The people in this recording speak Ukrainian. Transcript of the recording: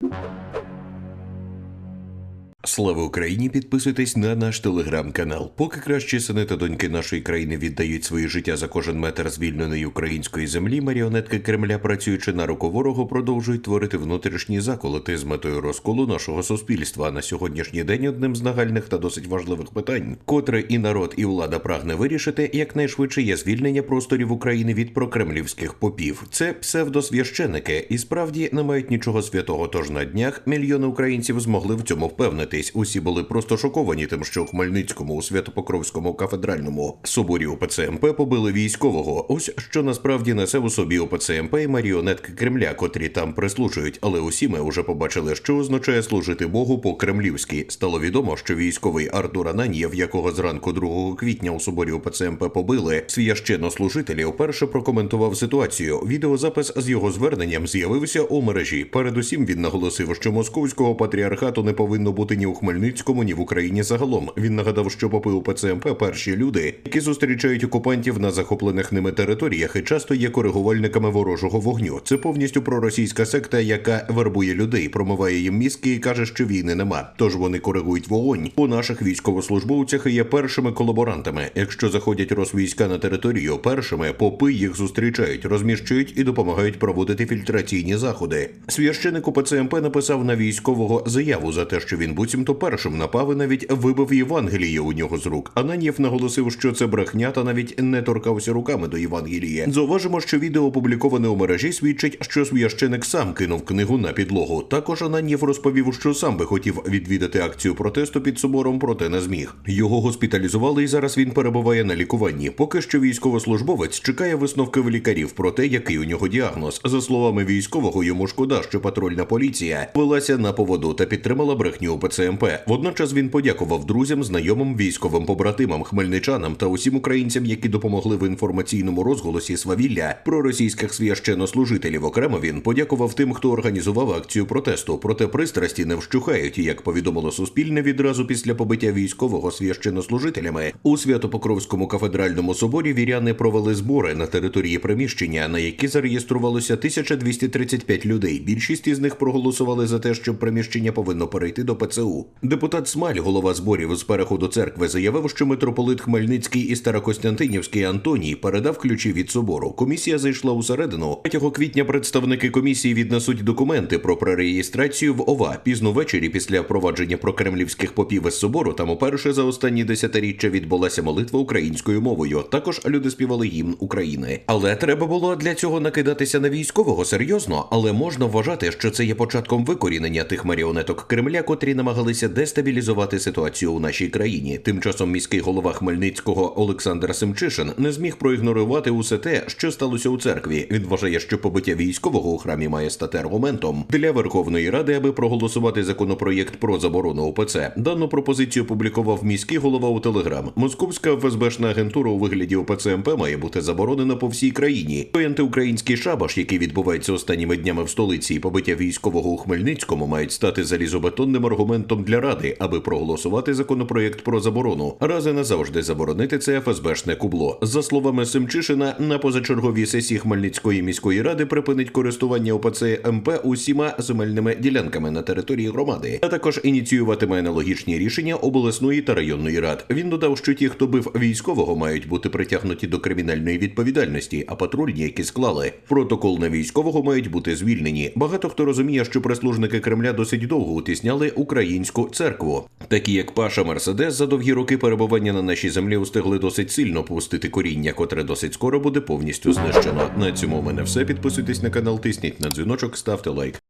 you Слава Україні! Підписуйтесь на наш телеграм-канал. Поки кращі сини та доньки нашої країни віддають своє життя за кожен метр звільненої української землі, маріонетки Кремля, працюючи на руку ворогу, продовжують творити внутрішні заколоти з метою розколу нашого суспільства. На сьогоднішній день одним з нагальних та досить важливих питань, котре і народ, і влада прагне вирішити, якнайшвидше є звільнення просторів України від прокремлівських попів. Це псевдосвященики, і справді не мають нічого святого. Тож на днях мільйони українців змогли в цьому впевнитись. Усі були просто шоковані тим, що у Хмельницькому у Святопокровському кафедральному соборі УПЦ МП побили військового. Ось що насправді несе у собі УПЦ МП і маріонетки Кремля, котрі там прислужують. Але усі ми вже побачили, що означає служити Богу по кремлівськи. Стало відомо, що військовий Артур Ананьєв, якого зранку 2 квітня у соборі УПЦ МП побили, священнослужителі вперше прокоментував ситуацію. Відеозапис з його зверненням з'явився у мережі. Передусім він наголосив, що московського патріархату не повинно бути ні у Хмельницькому, ні в Україні загалом. Він нагадав, що попи УПЦ МП – перші люди, які зустрічають окупантів на захоплених ними територіях і часто є коригувальниками ворожого вогню. Це повністю проросійська секта, яка вербує людей, промиває їм мізки і каже, що війни нема. Тож вони коригують вогонь у наших військовослужбовцях і є першими колаборантами. Якщо заходять розвійська на територію, першими попи їх зустрічають, розміщують і допомагають проводити фільтраційні заходи. Священик УПЦ МП написав на військового заяву за те, що він буцімто першим напав і навіть вибив Євангеліє у нього з рук. Ананьєв наголосив, що це брехня та навіть не торкався руками до Євангелія. Зауважимо, що відео опубліковане у мережі свідчить, що священик сам кинув книгу на підлогу. Також Ананьєв розповів, що сам би хотів відвідати акцію протесту під собором, проте не зміг. Його госпіталізували, і зараз він перебуває на лікуванні. Поки що військовослужбовець чекає висновків лікарів про те, який у нього діагноз. За словами військового, йому шкода, що патрульна поліція велася на поводу та підтримала брехню ПЦМП. Водночас він подякував друзям, знайомим, військовим побратимам, хмельничанам та усім українцям, які допомогли в інформаційному розголосі свавілля про російських священнослужителів. Окремо він подякував тим, хто організував акцію протесту. Проте пристрасті не вщухають, як повідомило Суспільне відразу після побиття військового священнослужителями у Свято-Покровському кафедральному соборі віряни провели збори на території приміщення, на які зареєструвалося 1235 людей. Більшість із них проголосували за те, що приміщення повинно перейти до ПЦУ. Депутат Смаль, голова зборів з переходу церкви, заявив, що митрополит Хмельницький і Старокостянтинівський Антоній передав ключі від собору. Комісія зайшла усередину. 3 квітня представники комісії віднесуть документи про пререєстрацію в ОВА. Пізно ввечері після провадження прокремлівських попів із собору там уперше за останні десятиріччя відбулася молитва українською мовою. Також люди співали гімн України. Але треба було для цього накидатися на військового серйозно. Але можна вважати, що це є початком викорінення тих маріонеток Кремля, котрі намагалися дестабілізувати ситуацію у нашій країні. Тим часом міський голова Хмельницького Олександр Семчишин не зміг проігнорувати усе те, що сталося у церкві. Він вважає, що побиття військового у храмі має стати аргументом для Верховної Ради, аби проголосувати законопроєкт про заборону УПЦ. Дану пропозицію публікував міський голова у Телеграм. Московська ФСБшна агентура у вигляді УПЦ МП має бути заборонена по всій країні. Той антиукраїнський шабаш, який відбувається останніми днями в столиці, і побиття військового у Хмельницькому, мають стати залізобетонним аргументом для ради, аби проголосувати законопроєкт про заборону. Рази назавжди заборонити це ФСБшне кубло. За словами Семчишина, на позачерговій сесії Хмельницької міської ради припинить користування ОПЦ МП усіма земельними ділянками на території громади, а також ініціюватиме аналогічні рішення обласної та районної рад. Він додав, що ті, хто бив військового, мають бути притягнуті до кримінальної відповідальності, а патрульні, які склали протокол на військового, мають бути звільнені. Багато хто розуміє, що прислужники Кремля досить довго утісняли українську церкву, такі як Паша Мерседес за довгі роки перебування на нашій землі устигли досить сильно пустити коріння, котре досить скоро буде повністю знищено. На цьому в мене все. Підписуйтесь на канал, тисніть на дзвіночок, ставте лайк.